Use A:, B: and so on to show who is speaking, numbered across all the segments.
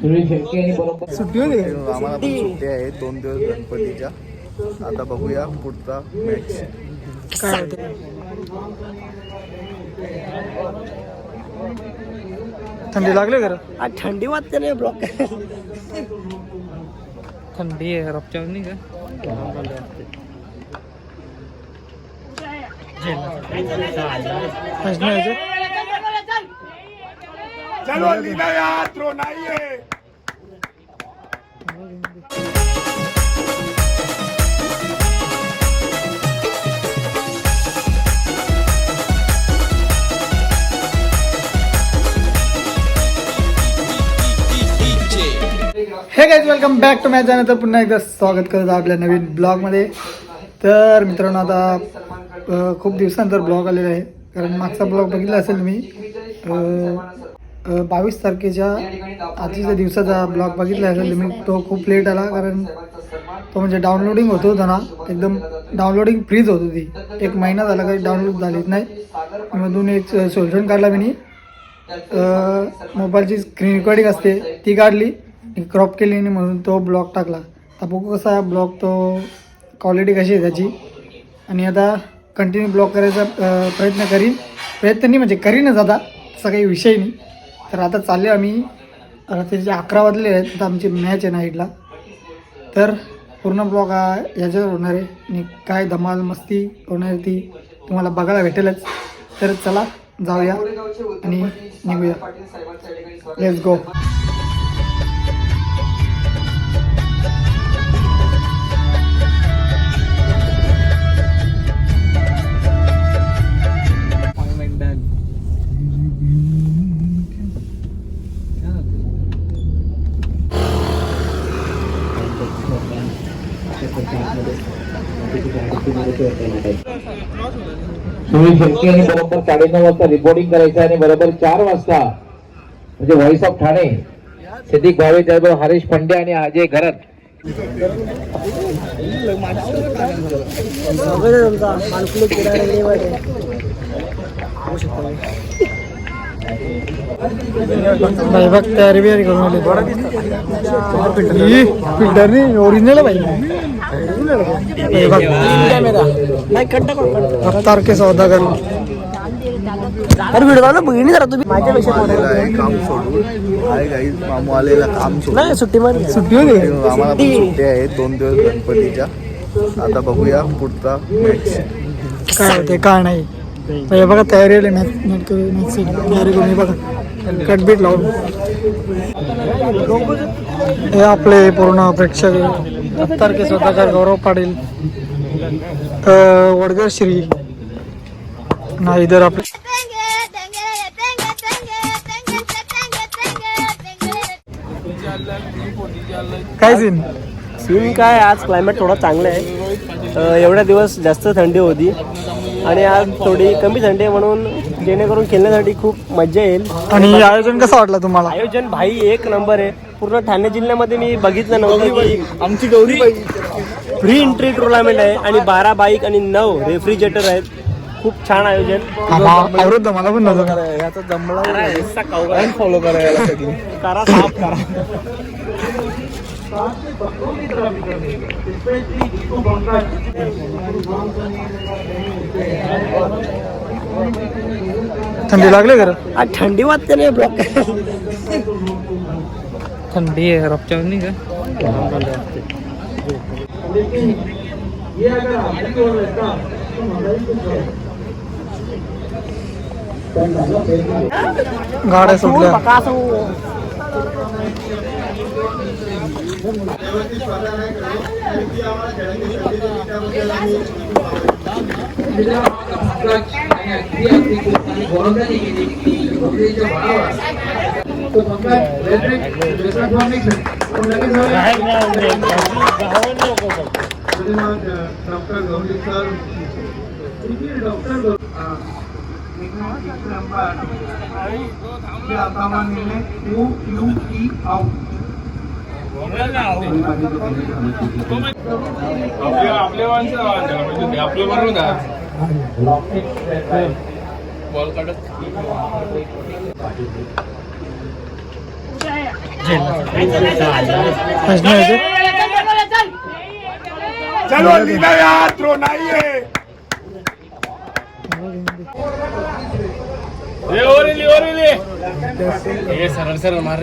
A: सुट्टी होती?
B: आम्हाला पण सुट्टी आहे. दोन दिवस गणपतीच्या. आता बघूया पुढचा मॅच
A: काय होते थंडी लागली का रे?
C: आज थंडी वाजते नाही ब्लॉक.
A: थंडी आहे रपच्या नाही का? काहीच नाही यायचं? Hey guys welcome back to match तर पुन्हा एकदा स्वागत करत आहे आपल्या नवीन ब्लॉगमध्ये तर मित्रांनो आता खूप दिवसानंतर ब्लॉग आलेला आहे. कारण मागचा ब्लॉग बघितला असेल तुम्ही. बावीस तारखेच्या आजच्या दिवसाचा ब्लॉग बघितला आहे तुम्ही तो खूप लेट आला कारण तो म्हणजे डाउनलोडिंग होत होता ना एकदम डाउनलोडिंग फ्रीज होत होती. एक महिना झाला काही डाउनलोड झालीच नाही. मधून एक सोल्युशन काढला मी मोबाईलची स्क्रीन रेकॉर्डिंग असते ती काढली क्रॉप केली आणि म्हणून तो ब्लॉग टाकला. आता बघू कसा ब्लॉग तो क्वालिटी कशी आहे त्याची. आणि आता कंटिन्यू ब्लॉग करायचा प्रयत्न करीन. प्रयत्न नाही म्हणजे करीनच आता. असा काही विषय नाही. तर आता चालले आम्ही. रात्रीचे अकरा वाजले आहेत आता आमची मॅच आहे नाईटला तर पूर्ण ब्लॉग हा याच्यावर होणार आहे. आणि काय धमाल मस्ती होणार ती तुम्हाला बघायला भेटेलच. तर चला जाऊया आणि निघूया. लेट्स गो
D: सुनील शेळके यांनी बरोबर साडेनऊ वाजता रिपोर्टिंग करायचं आणि बरोबर चार वाजता म्हणजे व्हॉइस ऑफ ठाणे सिद्दीक भावे त्याचबरोबर हरीश पंड्या आणि अजय घरत.
C: तुमचा
A: भाई बघ तयारी बियारी करून आली. फिल्टर नाही ओरिजिनल भाई. के सौदा कर
C: अरे व्हिडिओ बघितली जरा तुम्ही? माझ्यापेक्षा
B: काम मामू आलेला काम
C: नाही सुट्टी मध्ये.
A: सुट्टी होती
B: आम्हाला पण सुट्टी. आहे दोन दिवस गणपतीच्या. आता बघूया पुढचा
A: काय होते काय नाही. हे बघा तयारी आली मॅच मॅच मॅच तयारी करून हे बघा. कटबीट लावून. हे आपले पूर्ण प्रेक्षक रफ्तार के स्वतःकार गौरव पाटील वडगर श्री ना इधर आपले. काय सीन
C: सीन काय? आज क्लायमेट थोडा चांगलं आहे. एवढ्या दिवस जास्त थंडी होती. आणि आज थोडी कमी थंडी आहे म्हणून जेणेकरून खेळण्यासाठी खूप मजा येईल.
A: आणि आयोजन कसं वाटलं तुम्हाला?
C: आयोजन भाई एक नंबर आहे. पूर्ण ठाणे जिल्ह्यामध्ये मी बघितलं नव्हतं की आमची गौरी फ्री एंट्री टुर्नामेंट आहे आणि बारा बाईक आणि नऊ रेफ्रिजरेटर आहेत. खूप छान आयोजन.
A: मला पण नव्हतं
C: फॉलो करायला करा साफ करा.
A: थंडी लागली का रे?
C: आज थंडी वाजते नाही ब्लॉक
A: थंडी आहे रपच्या नाही का? गाड्या सुटल्या. ડોક્ટર ગૌરી
C: સર ડોક્ટર આપવામાં નિર્ણય ટુ યુ
B: ઈ આઉટ
C: आपल्या माणसं म्हणजे आपलं चलो नाही सरळ सरळ मार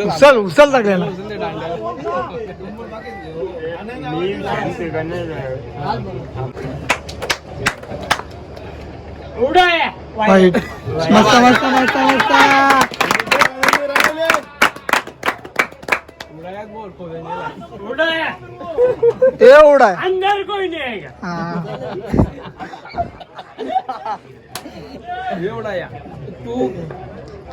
A: उचल उचल टाकलेला वाईट. मस्त मस्त मस्त मस्त.
C: अंदर कोई नहीं आएगा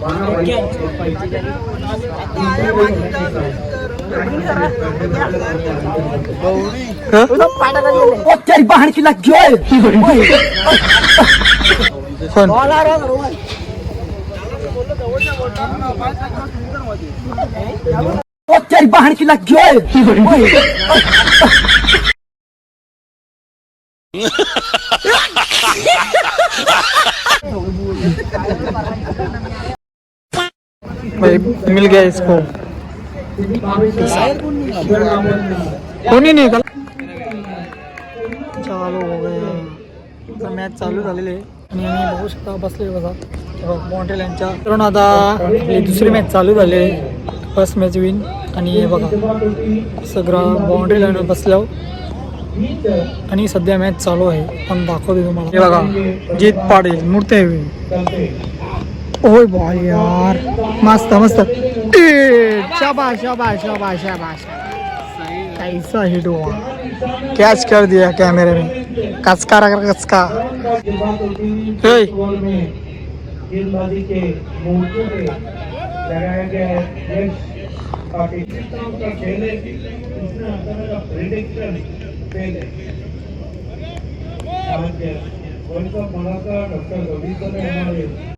A: एंट्री टुर्नामेंट
D: जवळजवळ आपण बारा बाई-
A: पण भाई मिल गया इसको। कोणी नाही का चालू हो गए। तर मॅच चालू झालेली आहे. आणि आम्ही बघू. शकता बसले बघा मॉन्ट्रेल यांच्या कारण आता दुसरी मॅच चालू झाली आहे. फर्स्ट मॅच विन आणि हे बघा सगळं बाउंड्री लाईनवर बसल्यावर. आणि सध्या मॅच चालू आहे. पण दाखवते तुम्हाला. हे बघा जीत पाडेल मूर्ती आहे. ओए बॉल यार, मस्त मस्त। शाबाश शाबाश शाबाश शाबाश। कैसा हिट हुआ। कैच कर दिया कैमरे में। कसका रख
D: कसका वर्ल्ड कप मनाकर डॉक्टर रवि ने हमारे